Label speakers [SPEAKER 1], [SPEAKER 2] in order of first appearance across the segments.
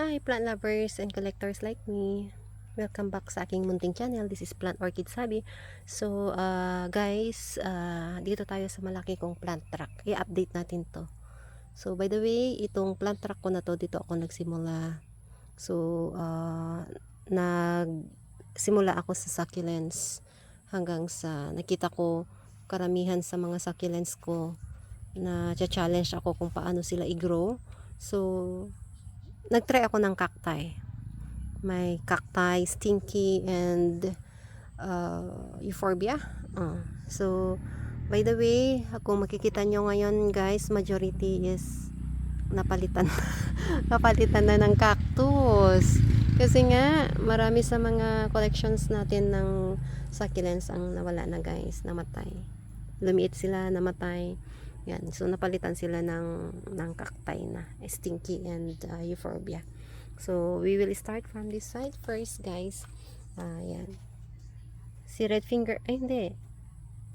[SPEAKER 1] Hi plant lovers and collectors like me. Welcome back sa aking munting channel. This is Plant Orchid Sabi. So uh, guys, uh, dito tayo sa malaki kong plant truck. I-update natin to. So by the way, itong plant truck ko na to, dito ako nagsimula. So uh, nagsimula ako sa succulents hanggang sa nakita ko karamihan sa mga succulents ko na challenge ako kung paano sila i-grow. So, nagtry ako ng cacti. May cacti, stinky, and uh, euphorbia. Uh, so, by the way, kung makikita nyo ngayon guys, majority is napalitan. napalitan na ng cactus. Kasi nga, marami sa mga collections natin ng succulents ang nawala na guys, namatay. Lumiit sila, namatay. Yan. So, napalitan sila ng, ng cacti na. Stinky and uh, euphorbia. So, we will start from this side first, guys. Uh. Si red finger, ay hindi.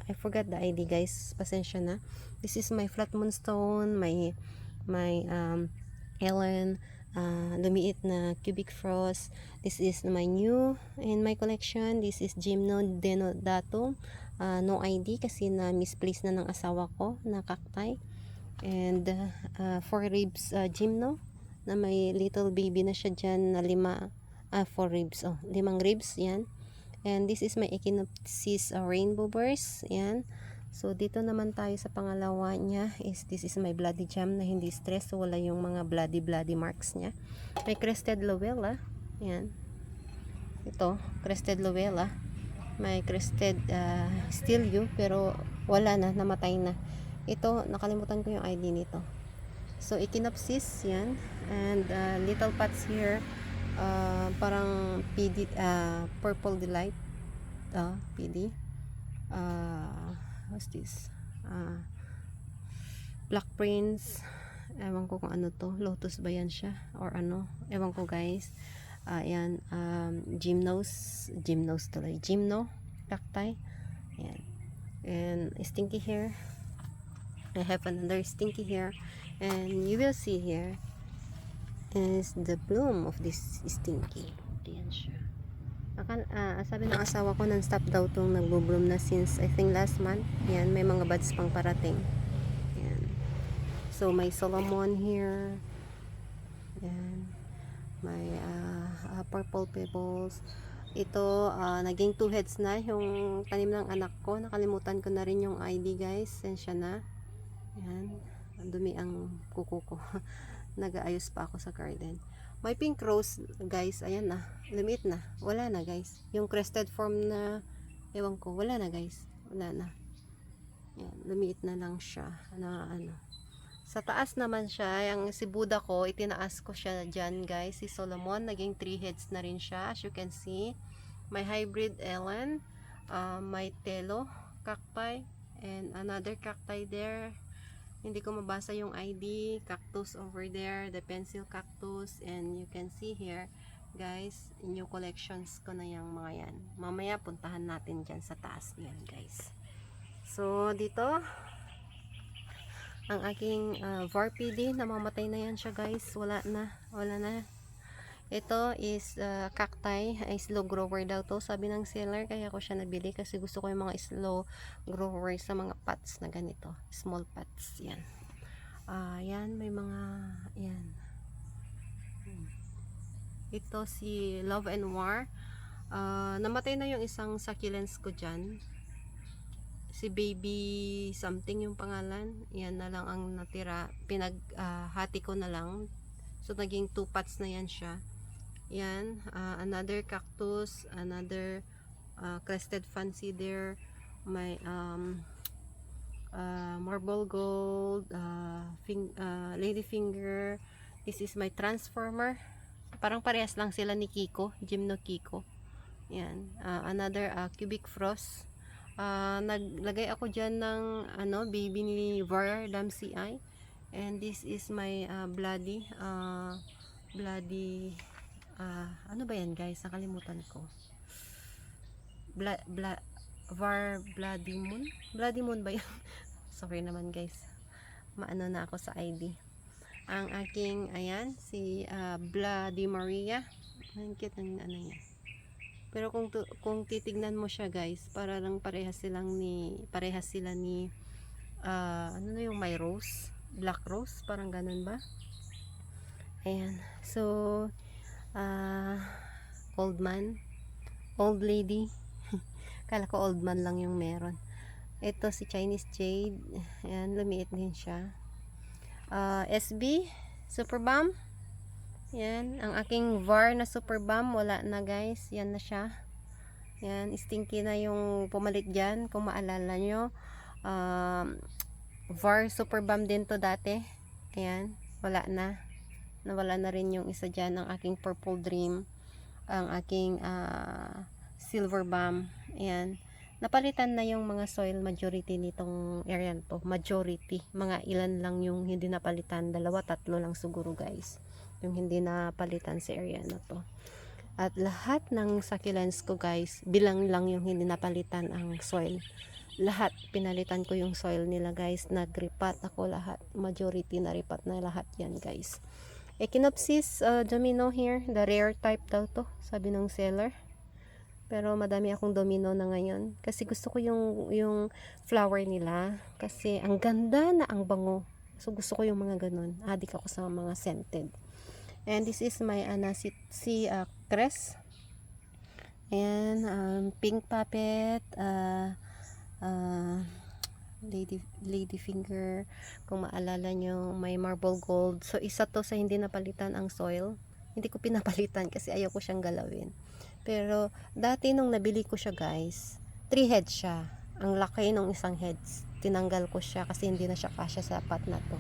[SPEAKER 1] I forgot the ID, guys. Pasensya na. This is my flat moonstone, my, my, um, Ellen, uh, lumiit na cubic frost. This is my new in my collection. This is Gymno denodatum uh, no ID kasi na misplace na ng asawa ko na cacti. And uh, four ribs uh, gymno na may little baby na siya dyan na lima uh, four ribs oh limang ribs yan. And this is my echinopsis uh, rainbow burst yan. So dito naman tayo sa pangalawa niya is this is my bloody jam na hindi stress so wala yung mga bloody bloody marks niya. May crested lowella yan. Ito crested lowella may crested uh, stilio pero wala na, namatay na. Ito, nakalimutan ko yung ID nito. So, echinopsis, yan. And uh, little pots here, uh, parang PD, uh, purple delight. Uh, PD. Uh, what's this? Uh, black prince. Ewan ko kung ano to. Lotus ba yan siya? Or ano? Ewan ko guys. Ayan, um, gymnos, gymnos tuloy, gymno, cacti, ayan, and stinky hair, I have another stinky hair, and you will see here is the bloom of this stinky, ayan siya. Akan, uh, sabi ng asawa ko, non-stop daw itong nagbo-bloom na since, I think last month, ayan, may mga buds pang parating, ayan, so may Solomon here, ayan, may uh, uh, purple pebbles. Ito uh, naging two heads na yung tanim ng anak ko. Nakalimutan ko na rin yung ID guys. Sensya na. Yan. Dumi ang kuko ko. Nagaayos pa ako sa garden. May pink rose guys. Ayan na. Limit na. Wala na guys. Yung crested form na ewan ko wala na guys. Wala na. Yan. Lumiit na lang siya na ano sa taas naman siya, yung si Buddha ko, itinaas ko siya dyan guys, si Solomon, naging 3 heads na rin siya, as you can see. May hybrid Ellen, uh, may Telo, cacti, and another cacti there. Hindi ko mabasa yung ID, cactus over there, the pencil cactus, and you can see here, guys, new collections ko na yung mga yan. Mamaya puntahan natin dyan sa taas yan guys. So, dito, ang aking uh, VARPD namamatay na yan siya guys. Wala na wala na. Ito is uh, cacti ay slow grower daw to sabi ng seller kaya ko siya nabili kasi gusto ko yung mga slow grower sa mga pots na ganito small pots yan. Uh, yan may mga yan. Ito si Love and War. Uh, namatay na yung isang succulents ko dyan si baby something yung pangalan. Yan na lang ang natira. Pinaghati uh, ko na lang. So naging two pots na yan siya. Yan uh, another cactus another uh, crested fancy there. May um, uh, marble gold uh, fing, uh, lady finger this is my transformer. Parang parehas lang sila ni Kiko Gymno Kiko. Yan uh, another uh, cubic frost uh, naglagay ako dyan ng ano, baby ni Var Damsi Eye and this is my uh, bloody uh, bloody uh, ano ba yan guys? Nakalimutan ko. Bla, bla, Var Bloody Moon Bloody Moon ba yan? Sorry naman guys. Maano na ako sa ID ang aking, ayan, si uh, Bla Di Maria. Ang cute ng ano niya. Pero kung kung titignan mo siya guys, para lang parehas silang ni parehas sila ni ah, ano na yung may rose, black rose, parang ganun ba? Ayan. So ah old man, old lady. Kala ko old man lang yung meron. Ito si Chinese Jade. Ayan, lumiit din siya. Ah, SB, Super Bomb. Yan, ang aking VAR na Super Bomb, wala na guys. Yan na siya. Yan, stinky na yung pumalit dyan. Kung maalala nyo, um, VAR Super Bomb din to dati. Ayan, wala na. Nawala na rin yung isa dyan, ang aking Purple Dream. Ang aking ah, Silver Bomb. Ayan. Napalitan na yung mga soil majority nitong area to. Majority. Mga ilan lang yung hindi napalitan. Dalawa, tatlo lang siguro guys yung hindi napalitan sa area na to. At lahat ng succulents ko guys, bilang lang yung hindi napalitan ang soil. Lahat, pinalitan ko yung soil nila guys. Nagripat ako lahat. Majority na ripat na lahat yan guys. Echinopsis uh, domino here. The rare type daw to, sabi ng seller. Pero madami akong domino na ngayon. Kasi gusto ko yung, yung flower nila. Kasi ang ganda na ang bango. So gusto ko yung mga ganun. Adik ako sa mga scented. And this is my ana si, si uh, crest. Ayan, um, pink puppet, uh, uh, lady, lady finger, kung maalala nyo, may marble gold. So, isa to sa hindi napalitan ang soil. Hindi ko pinapalitan kasi ayaw ko siyang galawin. Pero, dati nung nabili ko siya guys, 3 heads siya. Ang laki ng isang heads. Tinanggal ko siya kasi hindi na siya kasya sa pot na to.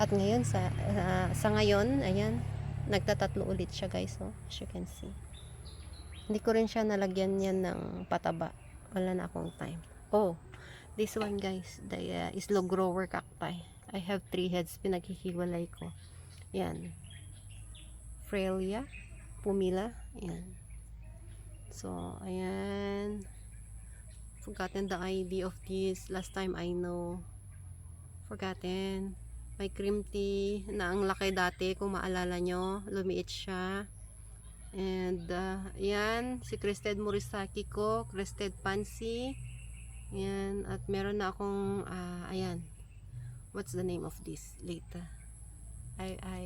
[SPEAKER 1] At ngayon, sa, uh, sa ngayon, ayan, nagtatatlo ulit siya guys oh, as you can see. Hindi ko rin siya nalagyan yan ng pataba. Wala na akong time. Oh this one guys the uh, slow grower cacti. I have three heads. Pinaghihiwalay ko. Yan. Frelia Pumila yan. So ayan. Forgotten the ID of this. Last time I know. Forgotten may cream tea na ang laki dati kung maalala nyo. Lumiit siya. And uh, yan, si Crested Morisaki ko, Crested Pansy. Yan, at meron na akong, uh, ayan, what's the name of this later? I, I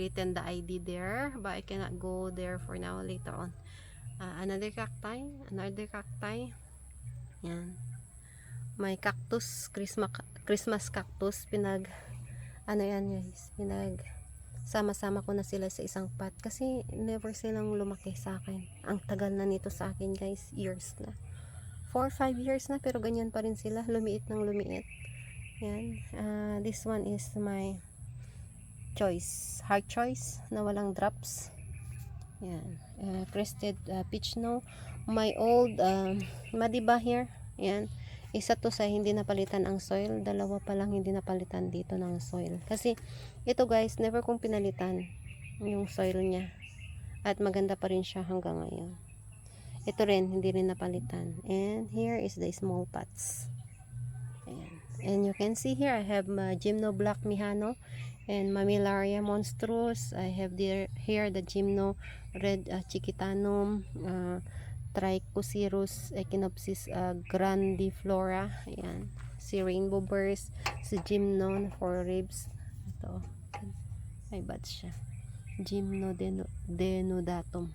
[SPEAKER 1] written the ID there, but I cannot go there for now later on. Uh, another cacti, another cacti. Yan. May cactus, Christmas, Christmas cactus, pinag ano yan guys, pinag sama-sama ko na sila sa isang pot kasi never silang lumaki sa akin. Ang tagal na nito sa akin guys, years na. 4 5 years na pero ganyan pa rin sila, lumiit ng lumiit. Yan. Uh, this one is my choice, hard choice na walang drops. Yan. Uh, crested uh, peach no. My old um, madiba here. Yan isa to sa hindi napalitan ang soil dalawa pa lang hindi napalitan dito ng soil. Kasi ito guys never kong pinalitan yung soil niya. At maganda pa rin siya hanggang ngayon. Ito rin hindi rin napalitan. And here is the small pots. Ayan. and you can see here I have my Gymno Black Mihano and Mamilaria Monstrous. I have there, here the Gymno Red uh, Chiquitanum uh, Trichosirus echinopsis uh, grandiflora. Ayan. Si rainbow burst, si gymnon for ribs. Ito. Ay, bad siya. Gymnodeno- denudatum.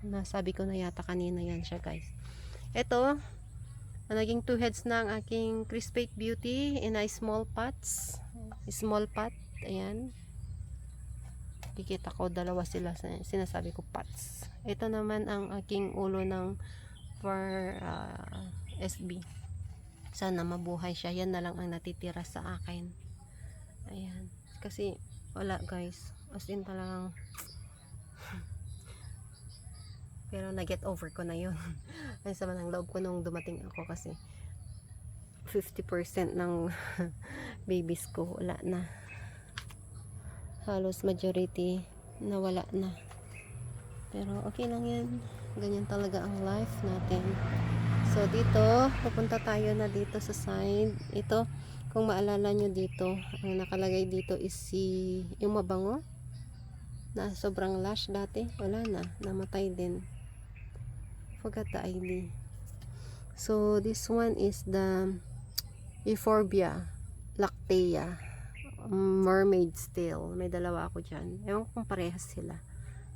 [SPEAKER 1] Nasabi ko na yata kanina yan siya, guys. Ito, naging two heads na ang aking crispate beauty in a small pots. Small pot. Ayan. Kikita ko dalawa sila sinasabi ko pots. Ito naman ang aking ulo ng for uh, SB. Sana mabuhay siya. Yan na lang ang natitira sa akin. Ayan. Kasi wala guys. As in talagang pero na-get over ko na yun. Ang sama ng loob ko nung dumating ako kasi 50% ng babies ko wala na. Halos majority nawala na. Pero okay lang yan. Ganyan talaga ang life natin. So dito, pupunta tayo na dito sa side. Ito, Kung maalala nyo dito, ang nakalagay dito is si yung mabango na sobrang lash dati. Wala na. Namatay din. Forgot the ID. So, this one is the Euphorbia Lactea Mermaid's Tail. May dalawa ako dyan. Ewan kung parehas sila.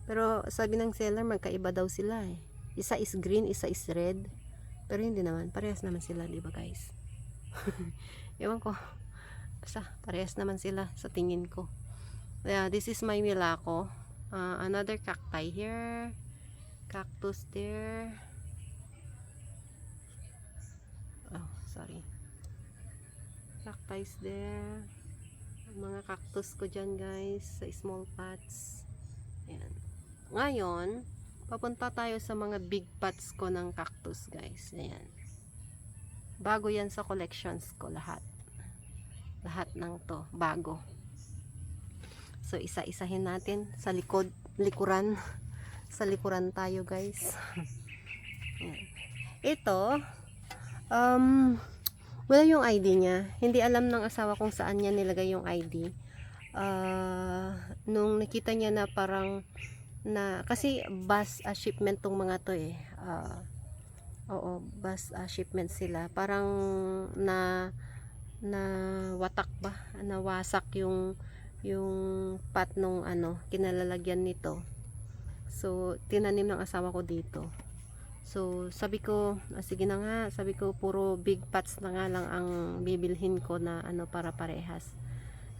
[SPEAKER 1] Pero sabi ng seller, magkaiba daw sila eh. Isa is green, isa is red. Pero hindi naman. Parehas naman sila, di ba guys? Ewan ko. Basta, parehas naman sila sa tingin ko. Yeah, this is my Milako. Uh, another cacti here. Cactus there. Oh, sorry. Cacti there. Mga cactus ko dyan guys. Sa small pots. Ayan. Ngayon, papunta tayo sa mga big pots ko ng cactus guys. Ayan. Bago yan sa collections ko lahat. Lahat ng to. Bago. So, isa-isahin natin sa likod, likuran. sa likuran tayo, guys. Ayan. Ito, um, wala yung ID niya. Hindi alam ng asawa kung saan niya nilagay yung ID. Ah, nung nakita niya na parang na kasi bus ah, shipment tong mga to eh. Ah, oo, bus ah, shipment sila. Parang na na watak ba? Nawasak yung yung pat nung ano, kinalalagyan nito. So, tinanim ng asawa ko dito. So, sabi ko, ah, sige na nga, sabi ko, puro big pots na nga lang ang bibilhin ko na ano para parehas.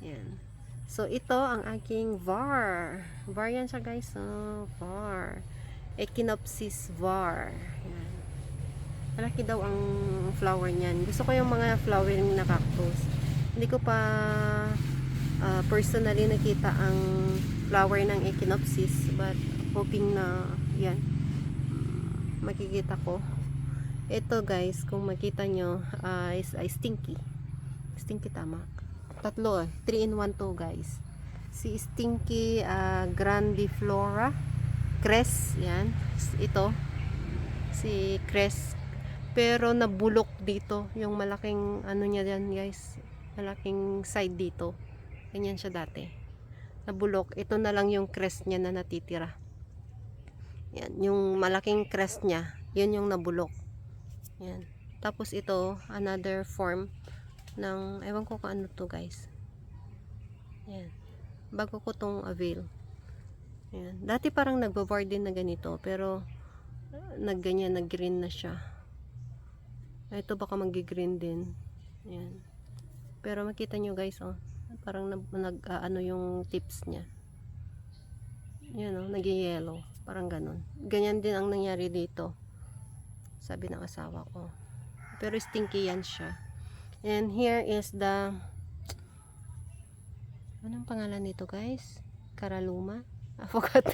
[SPEAKER 1] Yan. So, ito ang aking var. Var yan siya guys. Oh, var. Echinopsis var. Yan. Malaki daw ang flower niyan. Gusto ko yung mga flowering na cactus. Hindi ko pa uh, personally nakita ang flower ng echinopsis but hoping na yan makikita ko. Ito guys kung makita nyo uh, is, is stinky. Stinky tama. Tatlo eh. 3 in 1 to guys. Si stinky uh, grandiflora. Cress yan. Ito. Si cress. Pero nabulok dito yung malaking ano niya yan guys. Malaking side dito. Ganyan siya dati. Nabulok. Ito na lang yung crest niya na natitira yan, yung malaking crest niya, yun yung nabulok. Yan. Tapos ito, another form ng, ewan ko kung ano to guys. Yan. Bago ko tong avail. Yan. Dati parang nagbabar din na ganito, pero nagganyan, nag-green na siya. Ito baka mag-green din. Yan. Pero makita nyo guys, oh. Parang nag, nag uh, yung tips niya. Yan oh, nag-yellow. Parang ganun. Ganyan din ang nangyari dito. Sabi ng asawa ko. Pero stinky yan siya. And here is the anong pangalan nito guys? Karaluma? I forgot.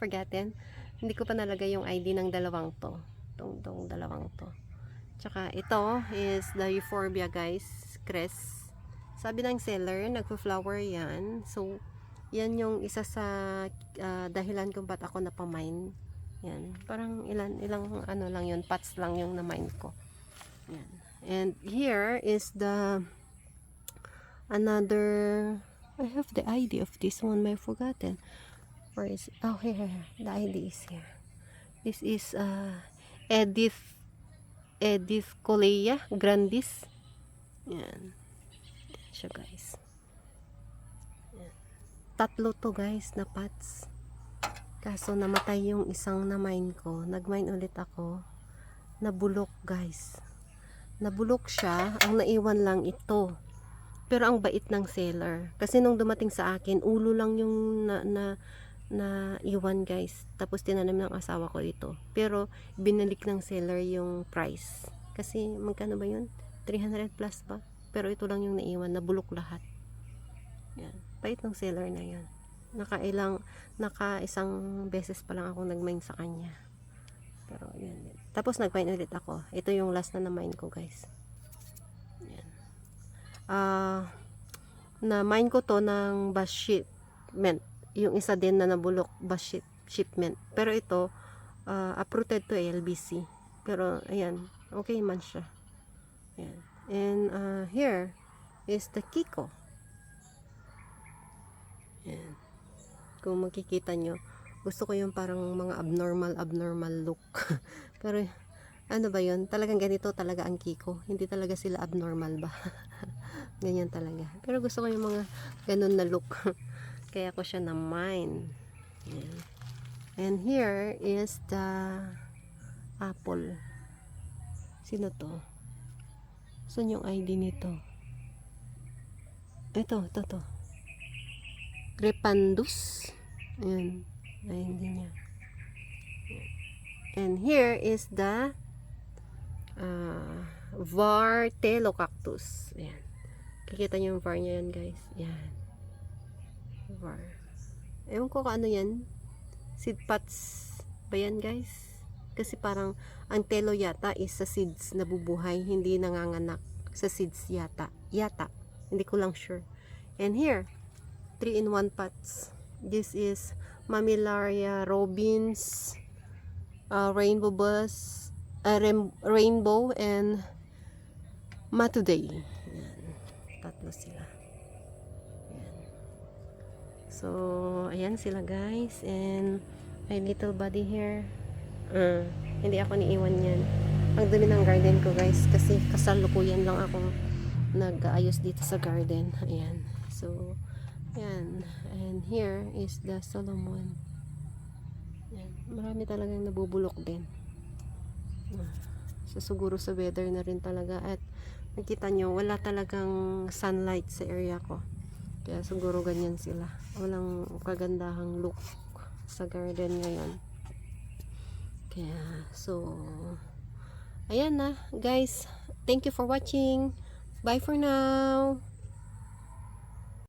[SPEAKER 1] Forgotten. Hindi ko pa nalagay yung ID ng dalawang to. Tong, tong dalawang to. Tsaka ito is the Euphorbia guys. Crest. Sabi ng seller, nagpo-flower yan. So, yan yung isa sa uh, dahilan kung ba't ako napamine yan. Parang ilan ilang ano lang yun pots lang yung na-mine ko. Yan. And here is the another I have the ID of this one may forgotten? Where is oh here, here the ID is here. This is uh, Edith Edith Colea Grandis. Yan. Yan siya guys tatlo to guys na pots. Kaso namatay yung isang na mine ko. Nag-mine ulit ako. Nabulok guys. Nabulok siya. Ang naiwan lang ito. Pero ang bait ng seller. Kasi nung dumating sa akin ulo lang yung na, na, na iwan guys. Tapos tinanim ng asawa ko ito. Pero binalik ng seller yung price. Kasi magkano ba yun? 300 plus ba? Pero ito lang yung naiwan. Nabulok lahat. Yan Bait ng seller na yan. Nakailang, naka isang beses pa lang ako nag-mine sa kanya. Pero, yun. Tapos, nag-mine ulit ako. Ito yung last na na-mine ko, guys. Yan. Ah, uh, na-mine ko to ng bus shipment. Yung isa din na nabulok bus ship, shipment. Pero ito, uh, uprooted to LBC. Pero, ayan, okay man siya. Ayan. And, uh, here, is the Kiko. Yan. Kung makikita nyo, gusto ko yung parang mga abnormal, abnormal look. Pero, ano ba yun? Talagang ganito talaga ang Kiko. Hindi talaga sila abnormal ba? Ganyan talaga. Pero gusto ko yung mga ganun na look. Kaya ko siya na mine. Yan. And here is the apple. Sino to? Saan yung ID nito? Ito, ito, to. Grepandus. Ayan. Ay, hindi niya. And here is the uh, Vartelo cactus. Ayan. Kikita niyo yung var niya yan, guys. Yan. Var. Ewan ko kung ano yan. Seed pots ba yan, guys? Kasi parang ang telo yata is sa seeds na bubuhay, hindi nanganganak sa seeds yata. Yata. Hindi ko lang sure. And here, 3-in-1 pots. This is Mamillaria robins, uh, rainbow bus, uh, rain- rainbow, and matuday. Yan. Tatlo sila. Yan. So, ayan sila guys. And my little buddy here. Uh, hindi ako niiwan yan. Ang dumi ng garden ko guys. Kasi kasalukuyan lang ako nag-aayos dito sa garden. Ayan. So, yan. And here is the Solomon. Yan. Marami talagang nabubulok din. So, siguro sa weather na rin talaga. At nakita nyo, wala talagang sunlight sa area ko. Kaya siguro ganyan sila. Walang kagandahang look sa garden ngayon. Kaya, so, ayan na. Guys, thank you for watching. Bye for now.